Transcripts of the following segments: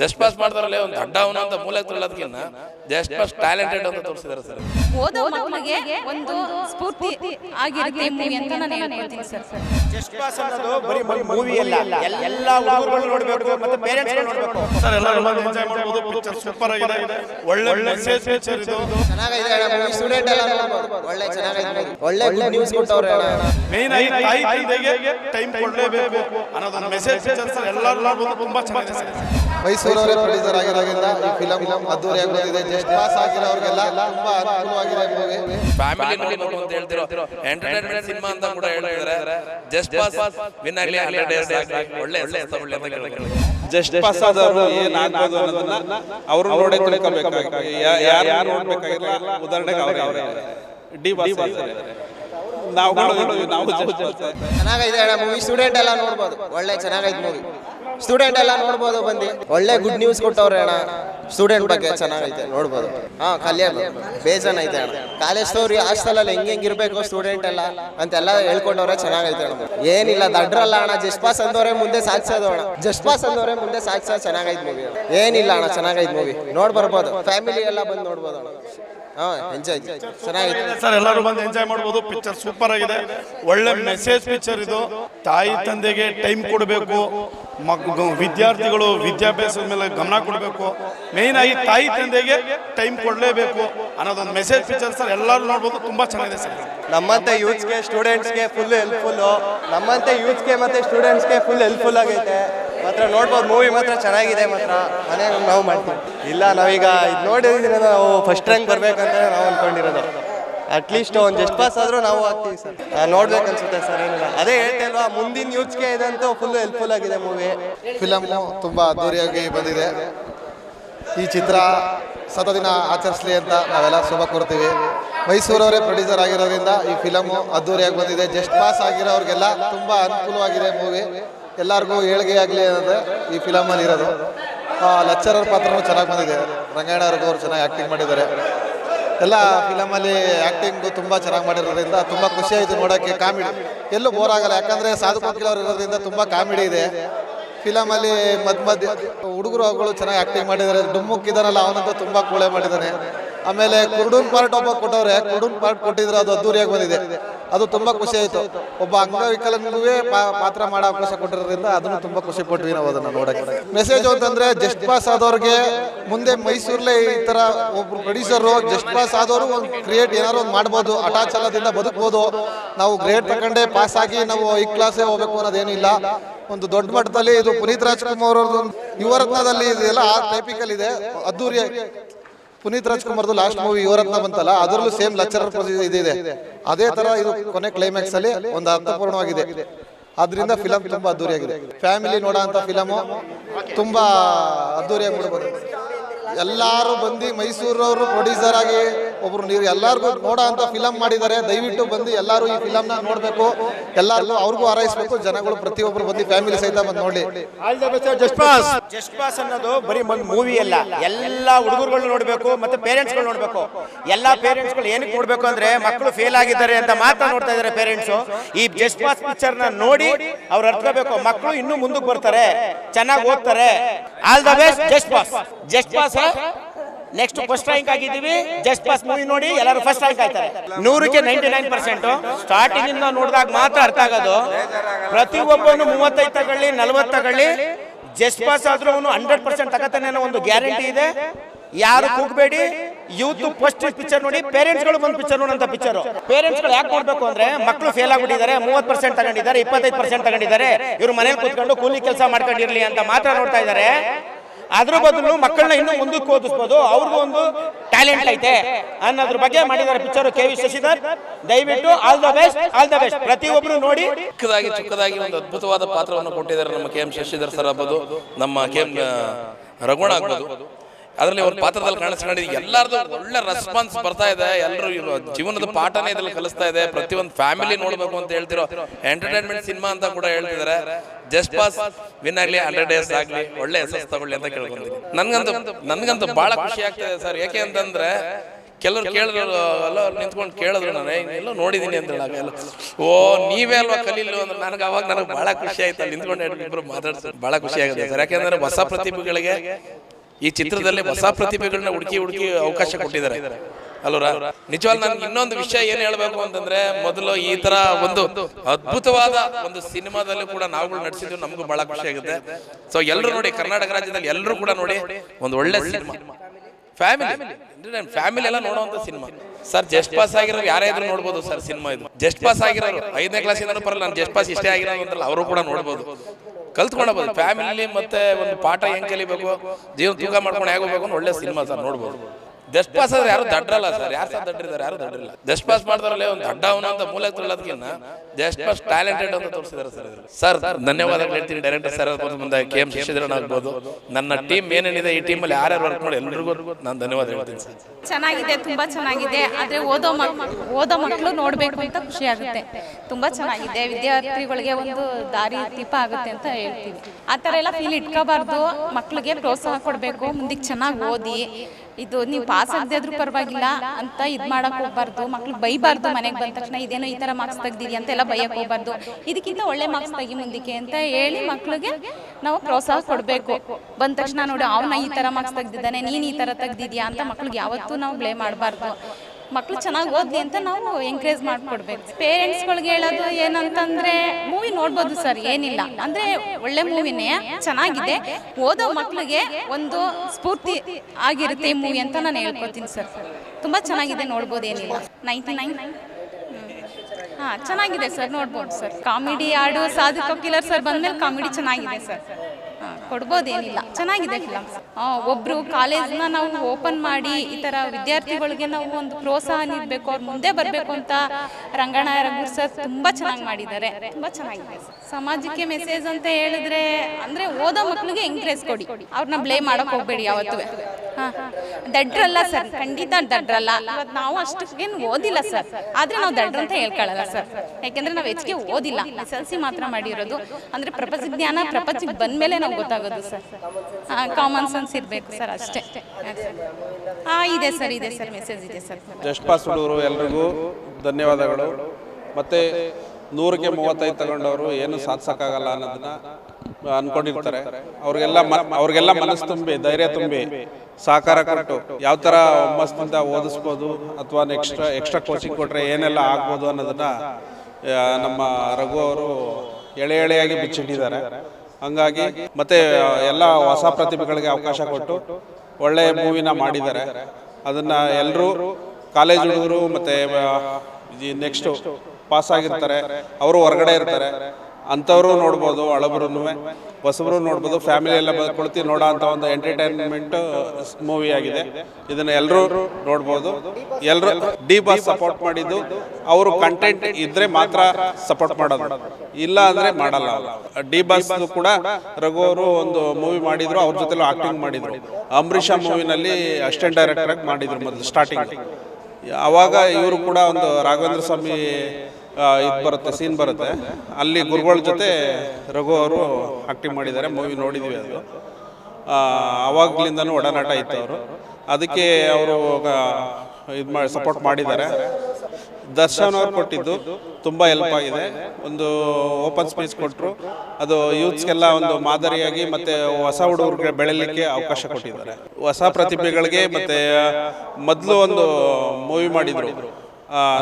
Just pass ಮಾಡ್ತಾರಲ್ಲ ಒಂದು ದೊಡ್ಡ ಅವನ ಅಂತ ಮೂಲ ತಳ್ಳೋದಕ್ಕಿಂತ ಜಸ್ಟ್ ಪಾಸ್ ಟ್ಯಾಲೆಂಟೆಡ್ ಅಂತ ತೋರಿಸಿದಾರೆ ಸರ್. ಓದೋ ಮಕ್ಕಳಿಗೆ ಒಂದು ಸ್ಫೂರ್ತಿ ಆಗಿರುತ್ತೆ ಮೂವಿ ಅಂತ ನಾನು ಹೇಳ್ತೀನಿ ಸರ್. ಜಸ್ಟ್ ಪಾಸ್ ಅನ್ನೋದು ಬರೀ ಮೂವಿ ಅಲ್ಲ ಎಲ್ಲ ಹುಡುಗರು ನೋಡಬೇಕು ಮತ್ತೆ ಪೇರೆಂಟ್ಸ್ ನೋಡಬೇಕು. ಸರ್ ಎಲ್ಲರೂ ಎಲ್ಲ ಎಂಜಾಯ್ ಮಾಡಬಹುದು ಪಿಕ್ಚರ್ ಸೂಪರ್ ಆಗಿದೆ. ಒಳ್ಳೆ ಒಳ್ಳೆ ಮೆಸೇಜ್ ಪಿಕ್ಚರ್ ಇದು. ಚೆನ್ನಾಗಿದೆ ಮೂವಿ ಸ್ಟೂಡೆಂಟ್ ಎಲ್ಲ ಒಳ್ಳೆ ಚೆನ್ನಾಗಿದೆ. ಒಳ್ಳೆ ಗುಡ್ ನ್ಯೂಸ್ ಕೊಟ್ಟವ್ರೆ ಮೇನ್ ಆಗಿ ತಾಯಿ ತಾಯಿಗೆ ಟೈಮ್ ಕೊಡಲೇಬೇಕು ಅನ್ನೋದೊಂದು ಮೆಸೇಜ್ ಪಿಕ್ಚರ್ ಸರ್ ಎಲ್ಲರೂ ನೋಡಬಹುದು ತುಂಬಾ ಚೆನ್ನಾಗಿದೆ. ಮೈಸೂರವರೇ ಪ್ರೊಡ್ಯೂಸರ್ ಆಗಿರೋದ್ರಿಂದ ಈ ಫಿಲಂ ಅದ್ದೂರಿಯಾಗಿ ಬಂದಿದೆ. ಜಸ್ಟ್ ಪಾಸ್ ಆಗಿರೋರಿಗೆಲ್ಲ ತುಂಬಾ ಅನುಕೂಲವಾಗಿದೆ ಮೂವಿ ಫ್ಯಾಮಿಲಿ ನೋಡಿ ನೋಡು ಅಂತ ಹೇಳ್ತಿರೋ ಎಂಟರ್ಟೈನ್ಮೆಂಟ್ ಸಿನಿಮಾ ಅಂತ ಕೂಡ ಹೇಳ್ತಿದ್ದಾರೆ. ಜಸ್ಟ್ ಪಾಸ್ ವಿನ್ ಆಗಲಿ ಹಂಡ್ರೆಡ್ ಡೇಸ್ ಒಳ್ಳೆ ಹೆಸರು ತಗೊಳ್ಳಿ ಅಂತ ಜಸ್ಟ್ ಪಾಸ್ ಆದವರು ಏನಾಗ್ಬೋದು ಅನ್ನೋದನ್ನ ಅವರು ನೋಡೇ ತಿಳ್ಕೊಬೇಕಾಗಿ ಯಾರು ಯಾರು ನೋಡ್ಬೇಕಾಗಿಲ್ಲ. ಉದಾಹರಣೆಗೆ ಅವರೇ ಡಿ ಬಾಸ್ ನಾವು ನಾವು ಚೆನ್ನಾಗಿದೆ. ಅಣ್ಣ ಮೂವಿ ಸ್ಟೂಡೆಂಟ್ ಎಲ್ಲ ನೋಡ್ಬೋದು. ಒಳ್ಳೆ ಚೆನ್ನಾಗೈತೆ ಮೂವಿ ಸ್ಟೂಡೆಂಟ್ ಎಲ್ಲ ನೋಡ್ಬೋದು ಬಂದು. ಒಳ್ಳೆ ಗುಡ್ ನ್ಯೂಸ್ ಕೊಟ್ಟವ್ರೆ ಅಣ್ಣ. ಸ್ಟೂಡೆಂಟ್ ಬಗ್ಗೆ ಚೆನ್ನಾಗೈತೆ, ನೋಡ್ಬೋದು. ಹಾ ಕಲ್ಯಾಣ ಬೇಜಾನ್ ಐತೆ ಅಣ್ಣ. ಕಾಲೇಜ್ ಸ್ಟೋರಿ ಹಾಸ್ಟೆಲಲ್ಲಿ ಹೆಂಗ್ ಹೆಂಗ್ ಇರ್ಬೇಕು ಸ್ಟೂಡೆಂಟ್ ಎಲ್ಲ ಅಂತೆಲ್ಲ ಹೇಳ್ಕೊಂಡವ್ರೆ ಚೆನ್ನಾಗೈತೆ ಅಣ್ಣ ಏನಿಲ್ಲ, ದಡ್ರಲ್ಲ ಅಣ್ಣ. ಜಸ್ಟ್ ಪಾಸ್ ಅಂದವ್ರೆ ಮುಂದೆ ಸಾಧಿಸೋದು ಅಣ್ಣ. ಜಸ್ಟ್ ಪಾಸ್ ಅಂದವ್ರೆ ಮುಂದೆ ಸಾಧಿಸೋದು ಚೆನ್ನಾಗೈತೆ ಮೂವಿ ಏನಿಲ್ಲ ಅಣ್ಣ, ಚೆನ್ನಾಗೈತೆ ಮೂವಿ ನೋಡ್ ಬರ್ಬೋದು. ಫ್ಯಾಮಿಲಿ ಎಲ್ಲ ಬಂದು ನೋಡ್ಬೋದು ಅಣ್ಣ. ಎಂಜಾಯ್ ಚೆನ್ನಾಗಿದೆ. ಸರ್ ಎಲ್ಲರೂ ಬಂದು ಎಂಜಾಯ್ ಮಾಡ್ಬೋದು. ಪಿಕ್ಚರ್ ಸೂಪರ್ ಆಗಿದೆ. ಒಳ್ಳೆ ಮೆಸೇಜ್ ಪಿಕ್ಚರ್ ಇದು. ತಾಯಿ ತಂದೆಗೆ ಟೈಮ್ ಕೊಡಬೇಕು. ಮಗ್ ವಿದ್ಯಾರ್ಥಿಗಳು ವಿದ್ಯಾಭ್ಯಾಸದ ಮೇಲೆ ಗಮನ ಕೊಡಬೇಕು. ಮೇನ್ ಆಗಿ ತಾಯಿ ತಂದೆಗೆ ಟೈಮ್ ಕೊಡಲೇಬೇಕು ಅನ್ನೋದೊಂದು ಮೆಸೇಜ್ ಪಿಕ್ಚರ್ ಸರ್ ಎಲ್ಲರೂ ನೋಡ್ಬೋದು. ತುಂಬಾ ಚೆನ್ನಾಗಿದೆ ಸರ್ ನಮ್ಮಂತೆ ಯೂತ್ಸ್ಗೆ ಸ್ಟೂಡೆಂಟ್ಸ್ಗೆ ಫುಲ್ ಹೆಲ್ಪ್ಫುಲ್ಲು ನಮ್ಮಂತೆ ಯೂತ್ಸ್ಗೆ ಮತ್ತೆ ಸ್ಟೂಡೆಂಟ್ಸ್ಗೆ ಫುಲ್ ಹೆಲ್ಪ್ಫುಲ್ ಆಗೈತೆ. ಮಾತ್ರ ನೋಡ್ಬೋದು ಮೂವಿ ಮಾತ್ರ ಚೆನ್ನಾಗಿದೆ ಮಾತ್ರ. ಮನೆ ನಾವು ಮಾಡ್ತೀವಿ. ಇಲ್ಲ, ನಾವೀಗ ಇದು ನೋಡಿದ್ರೆ ನಾವು ಫಸ್ಟ್ ರ್ಯಾಂಕ್ ಬರಬೇಕಂತ ನಾವು ಅನ್ಕೊಂಡಿರೋದು. ಅಟ್ಲೀಸ್ಟ್ ಒಂದು ಜಸ್ಟ್ ಪಾಸ್ ಆದರೂ ನಾವು ಆಗ್ತೀವಿ ಸರ್ ನೋಡ್ಬೇಕು ಅನ್ಸುತ್ತೆ ಸರ್ ಏನಿಲ್ಲ. ಅದೇ ಹೇಳ್ತೇಲ್ವಾ ಮುಂದಿನ ಇದೆ ಇದಂತೂ ಫುಲ್ ಹೆಲ್ಪ್ಫುಲ್ ಆಗಿದೆ ಮೂವಿ ಫಿಲಂ ತುಂಬ ಅದ್ದೂರಿಯಾಗಿ ಬಂದಿದೆ. ಈ ಚಿತ್ರ ಸತ ದಿನ ಆಚರಿಸಲಿ ಅಂತ ನಾವೆಲ್ಲ ಶುಭ ಕೊಡ್ತೀವಿ ಮೈಸೂರವರೇ ಪ್ರೊಡ್ಯೂಸರ್ ಆಗಿರೋದ್ರಿಂದ ಈ ಫಿಲಮು ಅದ್ದೂರಿಯಾಗಿ ಬಂದಿದೆ. ಜಸ್ಟ್ ಪಾಸ್ ಆಗಿರೋರಿಗೆಲ್ಲ ತುಂಬ ಅನುಕೂಲವಾಗಿದೆ ಮೂವಿ ಎಲ್ಲರಿಗೂ ಏಳಿಗೆ ಆಗಲಿ ಅನ್ನೋದೇ ಈ ಫಿಲಮಲ್ಲಿ ಇರೋದು. ಲೆಕ್ಚರರ್ ಪಾತ್ರನೂ ಚೆನ್ನಾಗಿ ಬಂದಿದೆ. ರಂಗಾಯಣ ಅವ್ರು ಚೆನ್ನಾಗಿ ಆ್ಯಕ್ಟಿಂಗ್ ಮಾಡಿದ್ದಾರೆ. ಎಲ್ಲ ಫಿಲಮಲ್ಲಿ ಆ್ಯಕ್ಟಿಂಗು ತುಂಬ ಚೆನ್ನಾಗಿ ಮಾಡಿರೋದ್ರಿಂದ ತುಂಬ ಖುಷಿ ಆಯಿತು ನೋಡೋಕ್ಕೆ ಕಾಮಿಡಿ. ಎಲ್ಲೂ ಬೋರ್ ಆಗಲ್ಲ. ಯಾಕಂದರೆ ಸಾಧು ಕೋಕಿಲ್ ಅವರು ಇರೋದ್ರಿಂದ ತುಂಬ ಕಾಮಿಡಿ ಇದೆ. ಫಿಲಮಲ್ಲಿ ಮಧ್ಯ ಮಧ್ಯ ಹುಡುಗರು ಅವುಗಳು ಚೆನ್ನಾಗಿ ಆ್ಯಕ್ಟಿಂಗ್ ಮಾಡಿದ್ದಾರೆ. ಡುಮ್ಮುಕ್ ಇದಾನಲ್ಲ ಅವನಂತೂ ತುಂಬ ಕೂಳೆ ಮಾಡಿದ್ದಾನೆ. ಆಮೇಲೆ ಕುರುಡೂನ್ ಪಾರ್ಟ್ ಒಬ್ಬ ಕೊಟ್ಟವ್ರೆ, ಕುರುಡೂನ್ ಪಾರ್ಟ್ ಕೊಟ್ಟಿದ್ರೆ ಅದು ಅದ್ದೂರಿಯಾಗಿ ಬಂದಿದೆ. ಅದು ತುಂಬ ಖುಷಿ ಆಯಿತು. ಒಬ್ಬ ಅಂಗವಿಕಲನಿಗೂ ಪಾತ್ರ ಮಾಡೋ ಅವಕಾಶ ಕೊಟ್ಟಿರೋದ್ರಿಂದ ಅದನ್ನು ತುಂಬ ಖುಷಿ ಪಟ್ವಿ ನಾವು ಅದನ್ನು ನೋಡಕ್ಕೆ. ಮೆಸೇಜ್ ಅಂತಂದ್ರೆ ಜಸ್ಟ್ ಪಾಸ್ ಆದವ್ರಿಗೆ ಮುಂದೆ ಮೈಸೂರಲ್ಲೇ ಈ ತರ ಒಬ್ರು ಪ್ರೊಡ್ಯೂಸರು ಜಸ್ಟ್ ಪಾಸ್ ಆದವರು ಒಂದು ಕ್ರಿಯೇಟ್ ಏನಾದ್ರು ಒಂದು ಮಾಡ್ಬೋದು ಅಟಾಚಲದಿಂದ ಬದುಕ್ಬೋದು. ನಾವು ಗ್ರೇಡ್ ತಗೊಂಡೆ ಪಾಸ್ ಆಗಿ ನಾವು ಈ ಕ್ಲಾಸೇ ಹೋಗ್ಬೇಕು ಅನ್ನೋದೇನಿಲ್ಲ ಒಂದು ದೊಡ್ಡ ಮಟ್ಟದಲ್ಲಿ ಇದು ಪುನೀತ್ ರಾಜ್ಕುಮಾರ್ ಅವರದ್ದು ಯುವರತ್ನದಲ್ಲಿ ಇದೆಲ್ಲ ಆ ಟೈಪಿಕಲ್ ಇದೆ. ಅದ್ದೂರಿ ಪುನೀತ್ ರಾಜ್ಕುಮಾರ್ದು ಲಾಸ್ಟ್ ಮೂವಿ ಯುವರತ್ನ ಬಂತಲ್ಲ, ಅದರಲ್ಲೂ ಸೇಮ್ ಲೆಕ್ಚರರ್ ಇದೆ ಅದೇ ತರ ಇದು ಕೊನೆ ಕ್ಲೈಮ್ಯಾಕ್ಸ್ ಅಲ್ಲಿ ಒಂದು ಅರ್ಥಪೂರ್ಣವಾಗಿದೆ. ಅದರಿಂದ ಫಿಲಂ ತುಂಬಾ ಅದ್ದೂರಿಯಾಗಿದೆ. ಫ್ಯಾಮಿಲಿ ನೋಡೋ ಅಂತ ಫಿಲಮು ತುಂಬಾ ಅದ್ದೂರಿಯಾಗಿ ಬಿಡ್ಬೋದು ಎಲ್ಲರೂ ಬಂದು ಮೈಸೂರವರು ಪ್ರೊಡ್ಯೂಸರ್ ಆಗಿ ಒಬ್ರು ನೀವು ಎಲ್ಲರಿಗೂ ನೋಡೋ ಅಂತ ಫಿಲಂ ಮಾಡಿದ್ದಾರೆ, ದಯವಿಟ್ಟು ಬಂದು ಎಲ್ಲರೂ ಈ ಫಿಲಂನ ನೋಡಬೇಕು. ಎಲ್ಲರಿಗೂ ಅವ್ರಿಗೂ ಹಾರೈಸ್ಬೇಕು, ಜನಗಳು ಪ್ರತಿಯೊಬ್ಬರು ಬಂದು ಫ್ಯಾಮಿಲಿ ಸಹಿತ ಬಂದು ನೋಡಿ. ಜಸ್ಟ್ ಜಸ್ಟ್ ಅನ್ನೋದು ಬರೀ ಮೂವಿ ಅಲ್ಲ. ಎಲ್ಲ ಹುಡುಗರುಗಳು ನೋಡಬೇಕು, ಮತ್ತೆ ಪೇರೆಂಟ್ಸ್ಗಳು ನೋಡಬೇಕು. ಎಲ್ಲ ಪೇರೆಂಟ್ಸ್ಗಳು ಏನಕ್ಕೆ ನೋಡಬೇಕು ಅಂದ್ರೆ ಮಕ್ಕಳು ಫೇಲ್ ಆಗಿದ್ದಾರೆ ಅಂತ ಮಾತ್ರ ನೋಡ್ತಾ ಇದ್ದಾರೆ ಪೇರೆಂಟ್ಸ್ ಈ ಜಸ್ಟ್ ಪಾಸ್ ಪಿಕ್ಚರ್ನ ನೋಡಿ ಅವ್ರು ಅರ್ಥಬೇಕು ಮಕ್ಕಳು ಇನ್ನೂ ಮುಂದಕ್ಕೆ ಬರ್ತಾರೆ, ಚೆನ್ನಾಗಿ ಓದ್ತಾರೆ. All the best just pass just pass next first rank ಆಗಿದ್ದೀವಿ. ಜಸ್ಟ್ ಪಾಸ್ ಮೂವಿ ನೋಡಿ ಎಲ್ಲರೂ ಫಸ್ಟ್ ರ್ಯಾಂಕ್ ಆಯ್ತಾರೆ. ನೂರಕ್ಕೆ ನೈಂಟಿ ನೈನ್ ಪರ್ಸೆಂಟ್ ಸ್ಟಾರ್ಟಿಂಗ್ ಇಂದ ನೋಡಿದಾಗ ಮಾತ್ರ ಅರ್ಥ ಆಗೋದು. ಪ್ರತಿಯೊಬ್ಬನು ಮೂವತ್ತೈದು ತಗೊಳ್ಳಿ ನಲವತ್ತು ತಗೊಳ್ಳಿ. ಜಸ್ಟ್ ಪಾಸ್ ಆದ್ರೂ ಅವನು ಹಂಡ್ರೆಡ್ ಪರ್ಸೆಂಟ್ ತಗತಾನೆ ಅನ್ನೋ ಒಂದು ಗ್ಯಾರಂಟಿ ಇದೆ. ಯಾರು ಕೂಗಬೇಡಿ ಯೂತ್ ಫಸ್ಟ್ ಪಿಕ್ಚರ್ ನೋಡಿ ಪೇರೆಂಟ್ಸ್ಗಳು ಬಂದು ಪಿಕ್ಚರ್ ನೋಡಂತ ಪಿಕ್ಚರ್ ಪೇರೆಂಟ್ಸ್ಗಳು ಯಾಕೆ ನೋಡ್ಬೇಕು ಅಂದ್ರೆ ಮಕ್ಕಳು ಫೇಲ್ ಆಗ್ಬಿಟ್ಟಿದ್ದಾರೆ ಮೂವತ್ತು ಪರ್ಸೆಂಟ್ ತಗೊಂಡಿದ್ದಾರೆ ಇಪ್ಪತ್ತೈದು ಪರ್ಸೆಂಟ್ ತಗೊಂಡಿದ್ದಾರೆ. ಇವ್ರು ಮನೇಲಿ ಕೂತ್ಕೊಂಡು ಕೂಲಿ ಕೆಲಸ ಮಾಡ್ಕೊಂಡಿರ್ಲಿ ಅಂತ ಮಾತ್ರ ನೋಡ್ತಾ ಇದ್ದಾರೆ. ಅದ್ರ ಬದಲು ಮಕ್ಕಳನ್ನ ಇನ್ನೂ ಮುಂದಕ್ಕೆ ಓದಿಸ್ಬೋದು. ಅವ್ರಿಗೂ ಒಂದು ಟ್ಯಾಲೆಂಟ್ ಐತೆ. ಅನ್ನೋದ್ರ ಬಗ್ಗೆ ಮಾಡಿದ್ದಾರೆ ಪಿಕ್ಚರ್ ಕೆ ವಿ ಶಶಿಧರ್. ದಯವಿಟ್ಟು all the best all the best ಪ್ರತಿಯೊಬ್ಬರು ನೋಡಿ. ಚಿಕ್ಕದಾಗಿ ಚಿಕ್ಕದಾಗಿ ಒಂದು ಅದ್ಭುತವಾದ ಪಾತ್ರವನ್ನು ಕೊಟ್ಟಿದ್ದಾರೆ ನಮ್ಮ ಕೆ ಎಂ ಶಶಿಧರ್ ಸರ್ ಆಗ್ಬೋದು. ನಮ್ಮ ಕೆ ಎಂ ರಘುಣ ಆಗ್ಬೋದು. ಅದರಲ್ಲಿ ಅವ್ರ ಪಾತ್ರದಲ್ಲಿ ಕಾಣಿಸ್ಕೊಂಡು ಎಲ್ಲರದು ಒಳ್ಳೆ ರೆಸ್ಪಾನ್ಸ್ ಬರ್ತಾ ಇದೆ. ಎಲ್ಲರೂ ಜೀವನದ ಪಾಠನೇ ಇದ್ರಲ್ಲಿ ಕಲಿಸ್ತಾ ಇದೆ. ಪ್ರತಿಯೊಂದು ಫ್ಯಾಮಿಲಿ ನೋಡಬೇಕು ಅಂತ ಹೇಳ್ತಿರೋ ಎಂಟರ್ಟೈನ್ಮೆಂಟ್ ಸಿನಿಮಾ ಅಂತ ಕೂಡ ಹೇಳ್ತಿದ್ದಾರೆ. ಜಸ್ಟ್ ಪಾಸ್ ವಿನ್ ಆಗ್ಲಿ ಹಂಡ್ರೆಡ್ ಡೇಸ್ ಆಗಲಿ ಒಳ್ಳೆ ಹೆಸರು ತಗೊಳ್ಳಿ ಅಂತ ಕೇಳ್ಕೊಂಡಿದ್ದೀನಿ. ನನ್ಗಂತೂ ನನ್ಗಂತೂ ಬಹಳ ಖುಷಿ ಆಗ್ತಿದೆ ಸರ್. ಯಾಕೆ ಅಂತಂದ್ರೆ ಕೆಲವ್ರು ಕೇಳಿದ್ರು ಎಲ್ಲ ನಿಂತ್ಕೊಂಡು ಕೇಳಿದ್ರು ನಾನು ಎಲ್ಲ ಎಲ್ಲೋ ನೋಡಿದ್ದೀನಿ ಅಂತ ಹೇಳಾಗ ಎಲ್ಲ ಓ ನೀವೇ ಅಲ್ವಾ ಕಲೀಲು ಅಂದ್ರೆ ನನಗೆ ಅವಾಗ ನನಗೆ ಬಹಳ ಖುಷಿ ಆಯ್ತು ಅಲ್ಲಿ ನಿಂತ್ಕೊಂಡು ಇಬ್ಬರು ಮಾತಾಡ್ಸೋದು ಬಹಳ ಖುಷಿ ಆಗುತ್ತೆ ಸರ್. ಯಾಕೆಂದ್ರೆ ಹೊಸ ಪ್ರತಿಭೆಗಳಿಗೆ ಈ ಚಿತ್ರದಲ್ಲಿ ಹೊಸ ಪ್ರತಿಭೆಗಳನ್ನ ಹುಡುಕಿ ಹುಡುಕಿ ಅವಕಾಶ ಕೊಟ್ಟಿದ್ದಾರೆ. ಅಲ್ವರ ನಿಜವಾಗ್ ನನ್ಗೆ ಇನ್ನೊಂದು ವಿಷಯ ಏನ್ ಹೇಳ್ಬೇಕು ಅಂತಂದ್ರೆ ಮೊದಲು ಈ ತರ ಒಂದು ಅದ್ಭುತವಾದ ಒಂದು ಸಿನಿಮಾದಲ್ಲೂ ಕೂಡ ನಾವುಗಳು ನಡೆಸಿದ್ವಿ. ನಮಗೂ ಬಹಳ ಖುಷಿ ಆಗುತ್ತೆ ಸೊ ಎಲ್ಲರೂ ನೋಡಿ ಕರ್ನಾಟಕ ರಾಜ್ಯದಲ್ಲಿ ಎಲ್ಲರೂ ಕೂಡ ನೋಡಿ ಒಂದು ಒಳ್ಳೆ ಸಿನಿಮಾ. ಫ್ಯಾಮಿಲಿ ಫ್ಯಾಮಿಲಿ ಎಲ್ಲ ನೋಡುವಂತ ಸಿನಿಮಾ. ಸರ್ ಜಸ್ಟ್ ಪಾಸ್ ಆಗಿರೋ ಯಾರೇ ಇದ್ರು ನೋಡ್ಬೋದು ಸರ್ ಸಿನಿಮಾ ಇದು. ಜಸ್ಟ್ ಪಾಸ್ ಆಗಿರೋರು. ಐದನೇ ಕ್ಲಾಸಿಂದ ಬರಲ್ಲ ನಾನು ಜಸ್ಟ್ ಪಾಸ್ ಇಷ್ಟೇ ಆಗಿರೋ ಅಂತಲ್ಲ ಅವರು ಕೂಡ ನೋಡ್ಬೋದು. ಕಲ್ತ್ಕೊಳ್ಬೋದು ಫ್ಯಾಮಿಲಿ ಮತ್ತೆ ಒಂದು ಪಾಠ ಹೆಂಗ್ ಕಲಿಬೇಕು? ಜೀವನ ತೂಕ ಮಾಡ್ಕೊಂಡು ಹೇಗೋಗ್ಬೇಕು ಹೋಗ್ಬೇಕು? ಒಳ್ಳೆ ಸಿನಿಮಾ ಸರ್ ನೋಡ್ಬೋದು. ಜಸ್ಟ್ ಪಾಸ್ ಆದ್ರೆ ಯಾರು ದಡ್ರಲ್ಲ ಸರ್? ಯಾರು ಸರ್ ದಡ್ಡಿದ್ದಾರೆ ಯಾರು ದಡ್ಡಿಲ್ಲ ಜಸ್ಟ್ ಪಾಸ್ ಮಾಡ್ತಾರಲ್ಲೇ ಒಂದು ದಡ್ಡ ಅವನು ಅಂತ ಮೂಲ ತುಳ್ಳೋದಕ್ಕಿಂತ ಜಸ್ಟ್ ಪಾಸ್ ಟ್ಯಾಲೆಂಟೆಡ್ ಅಂತ ತೋರಿಸಿದ್ದಾರೆ ಸರ್ ಸರ್ ಧನ್ಯವಾದಗಳು ಹೇಳ್ತೀನಿ. ಡೈರೆಕ್ಟರ್ ಸರ್ ಮುಂದೆ ಕೆ ಎಂ ಶಶಿಧರನ್ ಆಗ್ಬೋದು. ನನ್ನ ಟೀಮ್ ಏನೇನಿದೆ ಈ ಟೀಮಲ್ಲಿ ಯಾರ್ಯಾರು ವರ್ಕ್ ಮಾಡಿ ಎಲ್ರಿಗೂ ನಾನು ಧನ್ಯವಾದ ಹೇಳ್ತೀನಿ ಸರ್. ಚೆನ್ನಾಗಿದೆ ತುಂಬಾ ಚೆನ್ನಾಗಿದೆ. ಆದ್ರೆ ಓದೋ ಮಕ್ ಓದೋ ಮಕ್ಕಳು ನೋಡ್ಬೇಕು ಅಂತ ಖುಷಿ ಆಗುತ್ತೆ. ತುಂಬಾ ಚೆನ್ನಾಗಿದೆ. ವಿದ್ಯಾರ್ಥಿಗಳಿಗೆ ಒಂದು ದಾರಿ ದೀಪ ಆಗುತ್ತೆ ಅಂತ ಹೇಳ್ತೀವಿ ಆ ತರ ಎಲ್ಲ ಫೀಲ್ ಇಟ್ಕೋಬಾರ್ದು. ಮಕ್ಕಳಿಗೆ ಪ್ರೋತ್ಸಾಹ ಕೊಡಬೇಕು. ಮುಂದಕ್ಕೆ ಚೆನ್ನಾಗಿ ಓದಿ. ಇದು ನೀವು ಪಾಸ್ ಆಗದೆ ಆದ್ರೂ ಪರವಾಗಿಲ್ಲ ಅಂತ ಇದು ಮಾಡಕ್ ಹೋಗ್ಬಾರ್ದು. ಮಕ್ಳಿಗೆ ಬೈಬಾರ್ದು ಮನೆಗೆ ಬಂದ ತಕ್ಷಣ ಇದೇನೋ ಈ ಥರ ಮಾರ್ಕ್ಸ್ ತೆಗ್ದಿದೀಯಾ ಅಂತ ಎಲ್ಲ ಬೈಯಕ್ ಹೋಗ್ಬಾರ್ದು. ಇದಕ್ಕಿಂತ ಒಳ್ಳೆ ಮಾರ್ಕ್ಸ್ ತೆಗಿ ಮುಂದಕ್ಕೆ ಅಂತ ಹೇಳಿ ಮಕ್ಳಿಗೆ ನಾವು ಪ್ರೋತ್ಸಾಹ ಕೊಡಬೇಕು. ಬಂದ ತಕ್ಷಣ ನೋಡಿ ಅವನ ಈ ಥರ ಮಾರ್ಕ್ಸ್ ತೆಗ್ದಿದ್ದಾನೆ ನೀನ್ ಈ ತರ ತೆಗ್ದಿದ್ಯಾ ಅಂತ ಮಕ್ಳಿಗೆ ಯಾವತ್ತೂ ನಾವು ಬ್ಲೇಮ್ ಮಾಡಬಾರ್ದು. ಮಕ್ಳು ಚೆನ್ನಾಗಿ ಓದ್ಲಿ ಅಂತ ನಾವು ಎಂಕರೇಜ್ ಮಾಡಿಕೊಡ್ಬೇಕು. ಪೇರೆಂಟ್ಸ್ಗಳಿಗೆ ಹೇಳೋದು ಏನಂತಂದ್ರೆ ಮೂವಿ ನೋಡ್ಬೋದು ಸರ್ ಏನಿಲ್ಲ. ಅಂದ್ರೆ ಒಳ್ಳೆ ಮೂವಿನೇ ಚೆನ್ನಾಗಿದೆ. ಓದೋ ಮಕ್ಕಳಿಗೆ ಒಂದು ಸ್ಫೂರ್ತಿ ಆಗಿರುತ್ತೆ ಈ ಮೂವಿ ಅಂತ ನಾನು ಹೇಳ್ಕೊತೀನಿ ಸರ್ ತುಂಬಾ ಚೆನ್ನಾಗಿದೆ ನೋಡ್ಬೋದು ಏನಿಲ್ಲ. ನೈಂಟಿ ನೈನ್ ಹಾ ಚೆನ್ನಾಗಿದೆ ಸರ್ ನೋಡ್ಬೋದು. ಸರ್ ಕಾಮಿಡಿ ಹಾಡು ಸಾಧು ಕಪಿಲರ್ ಸರ್ ಬಂದ್ಮೇಲೆ ಕಾಮಿಡಿ ಚೆನ್ನಾಗಿದೆ ಸರ್ ಹಾ, ಕೊಡ್ಬೋದು ಏನಿಲ್ಲ ಚೆನ್ನಾಗಿದೆ ಫಿಲಮ್ಸ್ ಒಬ್ರು ಕಾಲೇಜ್ನ ನಾವು ಓಪನ್ ಮಾಡಿ ಈ ತರ ವಿದ್ಯಾರ್ಥಿಗಳಿಗೆ ನಾವು ಒಂದು ಪ್ರೋತ್ಸಾಹ ನೀಡಬೇಕು ಅವ್ರು ಮುಂದೆ ಬರಬೇಕು ಅಂತ ರಂಗಣ ರಘು ಸರ್ ತುಂಬಾ ಚೆನ್ನಾಗಿ ಮಾಡಿದ್ದಾರೆ. ತುಂಬಾ ಚೆನ್ನಾಗಿದೆ. ಸಮಾಜಕ್ಕೆ ಮೆಸೇಜ್ ಅಂತ ಹೇಳಿದ್ರೆ ಅಂದ್ರೆ ಓದೋ ಮಕ್ಳಿಗೆ ಎಂಕರೇಜ್ ಕೊಡಿ. ಅವ್ರನ್ನ ಬ್ಲೇಮ್ ಮಾಡಕ್ ಹೋಗ್ಬೇಡಿ ಯಾವತ್ತೂ. ದಡ್ರಲ್ಲ ಸರ್, ಖಂಡಿತ ದಡ್ರಲ್ಲ. ಇವತ್ತು ನಾವು ಅಷ್ಟಕ್ಕೇನು ಓದಿಲ್ಲ ಸರ್. ಆದ್ರೆ ನಾವು ದಡ್ರ ಅಂತ ಹೇಳ್ಕೊಳ್ಳಲ್ಲ ಸರ್. ಯಾಕೆಂದ್ರೆ ನಾವು ಹೆಚ್ಚಿಗೆ ಓದಿಲ್ಲ. ಎಸ್ ಎಲ್ ಸಿ ಮಾತ್ರ ಮಾಡಿರೋದು. ಅಂದ್ರೆ ಪ್ರಪಂಚ ಜ್ಞಾನ ಪ್ರಪಂಚಕ್ಕೆ ಬಂದ್ಮೇಲೆ ನಾವು ಗೊತ್ತಾಗೋದು ಸರ್. ಕಾಮನ್ ಸೆನ್ಸ್ ಇರಬೇಕು ಸರ್ ಅಷ್ಟೇ. ಹಾ, ಇದೆ ಸರ್ ಇದೆ ಸರ್ ಮೆಸೇಜ್ ಇದೆ ಸರ್. ಜಸ್ಟ್ ಪಾಸ್ ಹುಡುಗರು ಎಲ್ರಿಗೂ ಧನ್ಯವಾದಗಳು. ಮತ್ತು ನೂರಕ್ಕೆ ಮೂವತ್ತೈದು ತಗೊಂಡವರು ಏನು ಸಾಧಿಸೋಕ್ಕಾಗಲ್ಲ ಅನ್ನೋದನ್ನ ಅನ್ಕೊಂಡಿರ್ತಾರೆ. ಅವ್ರಿಗೆಲ್ಲ ಅವ್ರಿಗೆಲ್ಲ ಮನಸ್ಸು ತುಂಬಿ, ಧೈರ್ಯ ತುಂಬಿ, ಸಹಕಾರ ಕೊಟ್ಟು ಯಾವ ಥರ ಅಂತ ಓದಿಸ್ಬೋದು ಅಥವಾ ನೆಕ್ಸ್ಟ್ ಎಕ್ಸ್ಟ್ರಾ ಕೋಚಿಂಗ್ ಕೊಟ್ಟರೆ ಏನೆಲ್ಲ ಆಗ್ಬೋದು ಅನ್ನೋದನ್ನ ನಮ್ಮ ರಘು ಅವರು ಎಳೆ ಎಳೆಯಾಗಿ ಬಿಚ್ಚಿಟ್ಟಿದ್ದಾರೆ. ಹಂಗಾಗಿ ಮತ್ತೆ, ಎಲ್ಲ ಹೊಸ ಪ್ರತಿಭೆಗಳಿಗೆ ಅವಕಾಶ ಕೊಟ್ಟು ಒಳ್ಳೆ ಮೂವಿನ ಮಾಡಿದ್ದಾರೆ. ಅದನ್ನ ಎಲ್ಲರೂ ಕಾಲೇಜ್ ಹುಡುಗರು ಮತ್ತೆ ನೆಕ್ಸ್ಟ್ ಪಾಸ್ ಆಗಿರ್ತಾರೆ, ಅವರು ಹೊರಗಡೆ ಇರ್ತಾರೆ. ಅಂಥವರು ನೋಡ್ಬೋದು ಹಳಬರು ಹೊಸಬರು ನೋಡ್ಬೋದು ಫ್ಯಾಮಿಲಿ ಎಲ್ಲ ಬದುಕೊಳ್ತಿ ನೋಡೋ ಅಂತ ಒಂದು ಎಂಟರ್ಟೈನ್ಮೆಂಟ್ ಮೂವಿ ಆಗಿದೆ. ಇದನ್ನ ಎಲ್ಲರೂ ನೋಡ್ಬೋದು. ಎಲ್ಲರೂ ಡಿ ಬಾಸ್ ಸಪೋರ್ಟ್ ಮಾಡಿದ್ದು, ಅವರು ಕಂಟೆಂಟ್ ಇದ್ರೆ ಮಾತ್ರ ಸಪೋರ್ಟ್ ಮಾಡೋದು. ಇಲ್ಲ ಅಂದ್ರೆ ಮಾಡಲ್ಲ. ಡಿ ಬಾಸ್ ಕೂಡ ರಘು ಅವರು ಒಂದು ಮೂವಿ ಮಾಡಿದ್ರು, ಅವ್ರ ಜೊತೆ ಆಕ್ಟಿಂಗ್ ಮಾಡಿದ್ರು. ಅಂಬರೀಷ ಮೂವಿನಲ್ಲಿ ಅಸಿಸ್ಟೆಂಟ್ ಡೈರೆಕ್ಟರ್ ಆಗಿ ಮಾಡಿದ್ರು ಮೊದಲು ಸ್ಟಾರ್ಟಿಂಗ್ ಅವಾಗ ಇವರು ಕೂಡ ಒಂದು ರಾಘವೇಂದ್ರ ಸ್ವಾಮಿ ಇದು ಬರುತ್ತೆ ಸೀನ್ ಬರುತ್ತೆ. ಅಲ್ಲಿ ಗುರುಗಳ ಜೊತೆ ರಘು ಅವರು ಆಕ್ಟಿಂಗ್ ಮಾಡಿದ್ದಾರೆ ಮೂವಿ ನೋಡಿದ್ವಿ ಅದು. ಆ, ಅವಾಗ್ಲಿಂದನೂ ಒಡನಾಟ ಇತ್ತು ಅವರು ಅದಕ್ಕೆ ಅವರು ಇದು ಮಾಡಿ ಸಪೋರ್ಟ್ ಮಾಡಿದ್ದಾರೆ. ದರ್ಶನ್ ಅವ್ರು ಕೊಟ್ಟಿದ್ದು ತುಂಬ ಹೆಲ್ಪ್ ಆಗಿದೆ. ಒಂದು ಓಪನ್ ಸ್ಪೇಸ್ ಕೊಟ್ಟರು ಅದು ಯೂತ್ಸ್ಗೆಲ್ಲ ಒಂದು ಮಾದರಿಯಾಗಿ ಮತ್ತು ಹೊಸ ಹುಡುಗರಿಗೆ ಬೆಳಲಿಕ್ಕೆ ಅವಕಾಶ ಕೊಟ್ಟಿದ್ದಾರೆ. ಹೊಸ ಪ್ರತಿಭೆಗಳಿಗೆ ಮತ್ತು ಮೊದಲು ಒಂದು ಮೂವಿ ಮಾಡಿದ್ರು.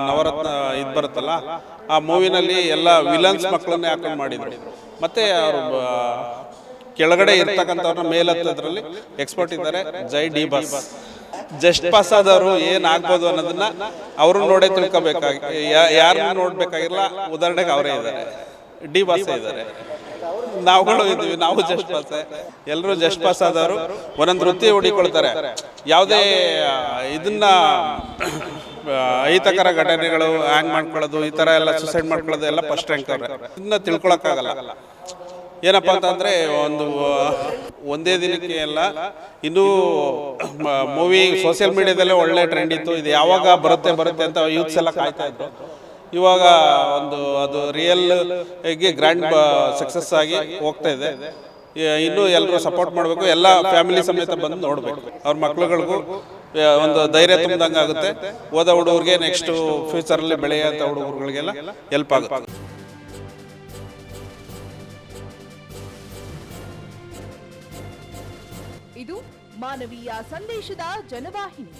ನವರತ್ನ ಇದು ಬರುತ್ತಲ್ಲ, ಆ ಮೂವಿನಲ್ಲಿ ಎಲ್ಲ ವಿಲನ್ಸ್ ಮಕ್ಕಳನ್ನೇ ಹಾಕೊಂಡು ಮಾಡಿದ್ರು. ಮತ್ತೆ ಅವರು ಕೆಳಗಡೆ ಇರ್ತಕ್ಕಂಥವ್ರನ್ನ ಮೇಲತ್ತದ್ರಲ್ಲಿ ಎಕ್ಸ್ಪರ್ಟ್ ಇದ್ದಾರೆ ಜೈ ಡಿ ಬಸ್. ಜಸ್ಟ್ ಪಾಸ್ ಆದವರು ಏನಾಗ್ಬೋದು ಅನ್ನೋದನ್ನ ಅವರು ನೋಡೇ ತಿಳ್ಕೊಬೇಕಾಗಿ ಯಾರು ನೋಡ್ಬೇಕಾಗಿಲ್ಲ, ಉದಾಹರಣೆಗೆ ಅವರೇ ಇದ್ದಾರೆ. ಡಿ ಬಾಸ್ ಇದ್ದಾರೆ. ನಾವುಗಳು ಇದ್ದೀವಿ, ನಾವು ಜಸ್ಟ್ ಪಾಸ್ ಎಲ್ಲರೂ ಜಸ್ಟ್ ಪಾಸ್ ಆದವರು, ಒಂದೊಂದು ವೃತ್ತಿ ಹುಡಿಕೊಳ್ತಾರೆ. ಯಾವುದೇ ಇದನ್ನ ಅಹಿತಕರ ಘಟನೆಗಳು ಹ್ಯಾಂಗ್ ಮಾಡ್ಕೊಳ್ಳೋದು, ಈ ತರ ಎಲ್ಲ ಸುಸೈಡ್ ಮಾಡ್ಕೊಳ್ಳೋದು ಎಲ್ಲ ಫಸ್ಟ್ ರ್ಯಾಂಕ್ ಅವ್ರೆ. ಇದನ್ನ ತಿಳ್ಕೊಳಕ್ಕಾಗಲ್ಲ. ಏನಪ್ಪ ಅಂತಂದ್ರೆ ಒಂದು, ಒಂದೇ ದಿನಕ್ಕೆ ಎಲ್ಲ ಇನ್ನೂ ಮೂವಿ ಸೋಷಿಯಲ್ ಮೀಡಿಯಾದಲ್ಲೇ ಒಳ್ಳೆ ಟ್ರೆಂಡ್ ಇತ್ತು. ಇದು ಯಾವಾಗ ಬರುತ್ತೆ ಬರುತ್ತೆ ಅಂತ ಯೂತ್ಸ್ ಎಲ್ಲ ಕಾಯ್ತಾ ಇದ್ರು. ಇವಾಗ ಒಂದು, ಅದು ರಿಯಲ್ ಆಗಿ ಗ್ರ್ಯಾಂಡ್ ಸಕ್ಸಸ್ ಆಗಿ ಹೋಗ್ತಾ ಇದೆ. ಇನ್ನೂ ಎಲ್ಲರೂ ಸಪೋರ್ಟ್ ಮಾಡಬೇಕು ಎಲ್ಲ ಫ್ಯಾಮಿಲಿ ಸಮೇತ ಬಂದು ನೋಡಬೇಕು. ಅವ್ರ ಮಕ್ಕಳುಗಳಿಗೂ ಒಂದು ಧೈರ್ಯ ತುಂಬಿದಂಗೆ ಆಗುತ್ತೆ. ಓದ ಹುಡುಗರಿಗೆ ನೆಕ್ಸ್ಟ್ ಫ್ಯೂಚರಲ್ಲಿ ಬೆಳೆಯುವಂಥ ಹುಡುಗರುಗಳಿಗೆಲ್ಲ ಹೆಲ್ಪ್ ಆಗುತ್ತೆ. ಇದು ಮಾನವೀಯ ಸಂದೇಶದ ಜನವಾಹಿನಿ.